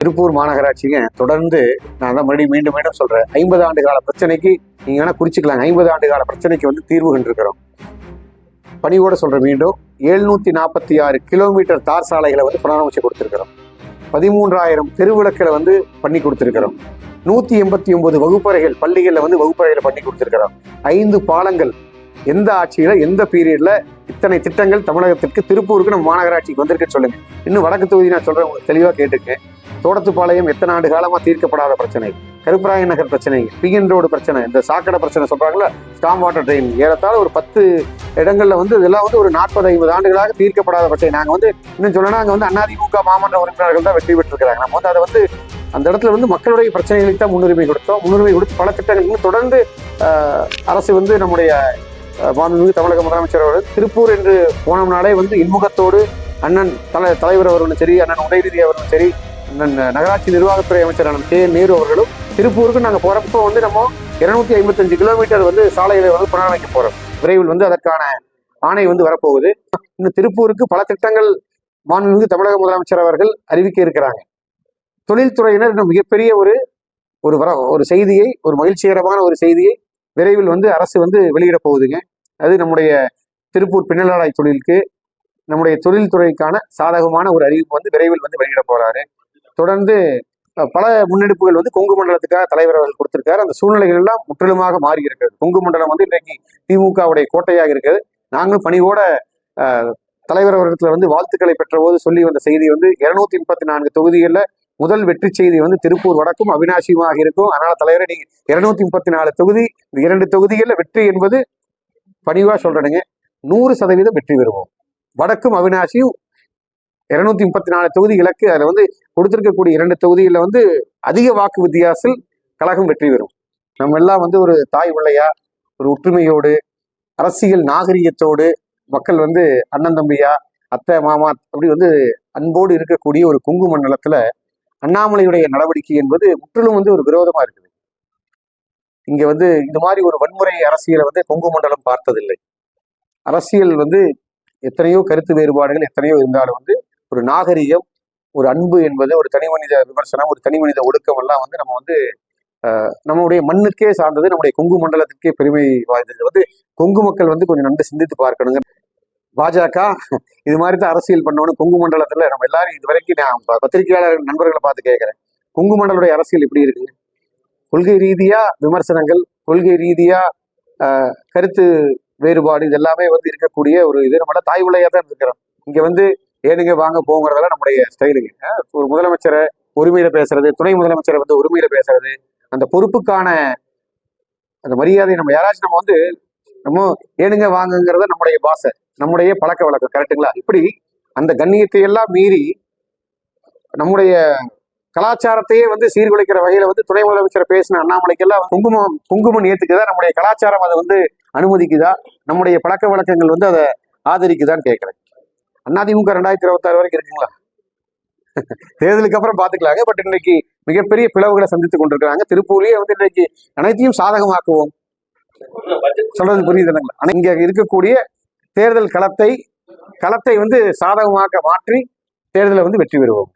திருப்பூர் மாநகராட்சிங்க தொடர்ந்து நான் தான் மறுபடியும் மீண்டும் மீண்டும் சொல்றேன். ஐம்பது ஆண்டு கால பிரச்சனைக்கு நீங்க வேணா குறிச்சுக்கலாங்க. ஐம்பது ஆண்டு கால பிரச்சனைக்கு வந்து தீர்வு கண்டிருக்கிறோம். பணியோட சொல்றேன் மீண்டும். எழுநூத்தி நாற்பத்தி ஆறு கிலோமீட்டர் தார் சாலைகளை வந்து புனரமைச்சு கொடுத்திருக்கிறோம். பதிமூன்றாயிரம் தெருவிளக்களை வந்து பண்ணி கொடுத்திருக்கிறோம். நூத்தி எண்பத்தி ஒன்பது வகுப்பறைகள் பள்ளிகளில் வந்து வகுப்பறைகளை பண்ணி கொடுத்திருக்கிறோம். ஐந்து பாலங்கள் எந்த ஆட்சியில எந்த பீரியட்ல இத்தனை திட்டங்கள் தமிழகத்திற்கு திருப்பூருக்கு நம்ம மாநகராட்சிக்கு வந்திருக்குன்னு சொல்லுங்க. இன்னும் வடக்கு தொகுதி நான் சொல்றேன் உங்களுக்கு தெளிவா கேட்டுக்கேன் தோட்டத்துப்பாளையம் எத்தனை ஆண்டு காலமா தீர்க்கப்படாத பிரச்சனை? கருப்பராய நகர் பிரச்சனை பிஎன் ரோடு பிரச்சனை இந்த சாக்கடை பிரச்சனை சொல்கிறாங்களா ஸ்டாம் வாட்டர் ட்ரெயின் ஏறத்தாழ ஒரு பத்து இடங்கள்ல வந்து இதெல்லாம் வந்து ஒரு நாற்பது ஐம்பது ஆண்டுகளாக தீர்க்கப்படாத பிரச்சனை. நாங்க வந்து இன்னும் சொல்லணும் அங்க வந்து அதிமுக மாமன்ற உறுப்பினர்கள் தான் வெற்றி பெற்றிருக்கிறாங்க. நம்ம வந்து அதை வந்து அந்த இடத்துல வந்து மக்களுடைய பிரச்சனைகளுக்கு தான் முன்னுரிமை கொடுத்தோம். முன்னுரிமை கொடுத்து பல திட்டங்கள் இன்னும் தொடர்ந்து அரசு வந்து நம்முடைய மாண்புமிகு தமிழக முதலமைச்சர் அவர்கள் திருப்பூர் என்று போனோம்னாலே வந்து இன்முகத்தோடு அண்ணன் தலை தலைவர் அவர்களும் சரி அண்ணன் உதயநிதி அவர்களும் சரி நகராட்சி நிர்வாகத்துறை அமைச்சரான கே நேரு அவர்களும் திருப்பூருக்கு நாங்கள் போகிறப்போ வந்து நம்ம இருநூத்தி ஐம்பத்தஞ்சு கிலோமீட்டர் வந்து சாலைகளை வந்து புனரமைக்க போகிறோம் விரைவில் வந்து அதற்கான ஆணை வந்து வரப்போகுது. இந்த திருப்பூருக்கு பல திட்டங்கள் மாண்புமிகு தமிழக முதலமைச்சர் அவர்கள் அறிவிக்க இருக்கிறாங்க. தொழில்துறையினர் இன்னும் மிகப்பெரிய ஒரு ஒரு வர ஒரு செய்தியை ஒரு மகிழ்ச்சிகரமான ஒரு செய்தியை விரைவில் வந்து அரசு வந்து வெளியிட போகுதுங்க. அது நம்முடைய திருப்பூர் பின்னலாடை தொழிலுக்கு நம்முடைய தொழில்துறைக்கான சாதகமான ஒரு அறிவிப்பு வந்து விரைவில் வந்து வெளியிட போறாரு. தொடர்ந்து பல முன்னெடுப்புகள் வந்து கொங்கு மண்டலத்துக்காக தலைவர் அவர்கள் கொடுத்திருக்காரு. அந்த சூழ்நிலைகள் எல்லாம் முற்றிலுமாக மாறி இருக்கிறது. கொங்கு மண்டலம் வந்து இன்றைக்கு திமுகவுடைய கோட்டையாக இருக்கிறது நாங்களும் பணிவோட தலைவர் அவர்களிடத்துல வந்து வாழ்த்துக்களை பெற்ற போது சொல்லி வந்த செய்தி வந்து இருநூத்தி முப்பத்தி நான்கு தொகுதிகளில் முதல் வெற்றி செய்தி வந்து திருப்பூர் வடக்கும் அவினாசியுமாக இருக்கும். அதனால தலைவரை நீங்க இருநூத்தி முப்பத்தி நாலு தொகுதி இந்த இரண்டு தொகுதிகளில் வெற்றி என்பது பணிவா சொல்றேனுங்க. நூறு சதவீதம் வெற்றி பெறுவோம். வடக்கும் அவினாசியும் இருநூத்தி முப்பத்தி நாலு தொகுதி இலக்கு. அதில் வந்து கொடுத்திருக்கக்கூடிய இரண்டு தொகுதிகளில் வந்து அதிக வாக்கு வித்தியாசத்தில் கழகம் வெற்றி பெறும். நம்ம எல்லாம் வந்து ஒரு தாய் பிள்ளையா ஒரு ஒற்றுமையோடு அரசியல் நாகரிகத்தோடு மக்கள் வந்து அண்ணன் தம்பியா அத்தை மாமா அப்படி வந்து அன்போடு இருக்கக்கூடிய ஒரு குங்கு மண்டலத்துல அண்ணாமலையுடைய நடவடிக்கை என்பது முற்றிலும் வந்து ஒரு விரோதமா இருக்குது. இங்க வந்து இந்த மாதிரி ஒரு வன்முறை அரசியலை வந்து கொங்கு மண்டலம் பார்த்ததில்லை. அரசியல் வந்து எத்தனையோ கருத்து வேறுபாடுகள் எத்தனையோ இருந்தாலும் வந்து ஒரு நாகரிகம் ஒரு அன்பு என்பது ஒரு தனி மனித விமர்சனம் ஒரு தனி மனித ஒடுக்கம் எல்லாம் வந்து நம்ம வந்து நம்மளுடைய மண்ணுக்கே சார்ந்தது நம்முடைய கொங்கு மண்டலத்துக்கே பெருமை வாய்ந்தது. வந்து கொங்கு மக்கள் வந்து கொஞ்சம் நன்கு சிந்தித்து பார்க்கணுங்க. பாஜக இது மாதிரி தான் அரசியல் பண்ணணும் கொங்கு மண்டலத்துல நம்ம எல்லாரும் இது வரைக்கும் நான் பத்திரிகையாளர் நண்பர்களை பார்த்து கேட்கிறேன். கொங்கு மண்டலுடைய அரசியல் எப்படி இருக்குங்க? கொள்கை ரீதியா விமர்சனங்கள் கொள்கை ரீதியா கருத்து வேறுபாடு இது எல்லாமே வந்து இருக்கக்கூடிய ஒரு இது. நம்மள தாய் உலையா தான் இருக்கிறோம். இங்க வந்து ஏனுங்க வாங்க போங்கிறதெல்லாம் நம்முடைய ஸ்டைலுங்க. ஒரு முதலமைச்சரை உரிமையில பேசுறது துணை முதலமைச்சரை வந்து உரிமையில பேசுறது அந்த பொறுப்புக்கான அந்த மரியாதை நம்ம யாராச்சும் நம்ம வந்து நம்ம ஏனுங்க வாங்குங்கிறத நம்முடைய பாசை நம்முடைய பழக்க வழக்கம் கரெக்டுங்களா இப்படி அந்த கண்ணியத்தை எல்லாம் மீறி நம்முடைய கலாச்சாரத்தையே வந்து சீர்குலைக்கிற வகையில வந்து துணை முதலமைச்சர் பேசின அண்ணாமலைக்கெல்லாம் குங்குமம் குங்குமம் ஏத்துக்குதா நம்முடைய கலாச்சாரம் அதை வந்து அனுமதிக்குதா? நம்முடைய பழக்க வழக்கங்கள் வந்து அதை ஆதரிக்குதான்னு கேட்குறேன். அதிமுக ரெண்டாயிரத்தி இருபத்தாறு வரைக்கும் இருக்குங்களா? தேர்தலுக்கு அப்புறம் பாத்துக்கலாங்க பட் இன்னைக்கு மிகப்பெரிய பிளவுகளை சந்தித்துக் கொண்டிருக்கிறாங்க. திருப்பூர்லயே வந்து இன்னைக்கு அனைத்தையும் சாதகமாக்குவோம். சொல்றது புரியுது ஆனா இங்க இருக்கக்கூடிய தேர்தல் களத்தை களத்தை வந்து சாதகமாக்க மாற்றி தேர்தலை வந்து வெற்றி பெறுவோம்.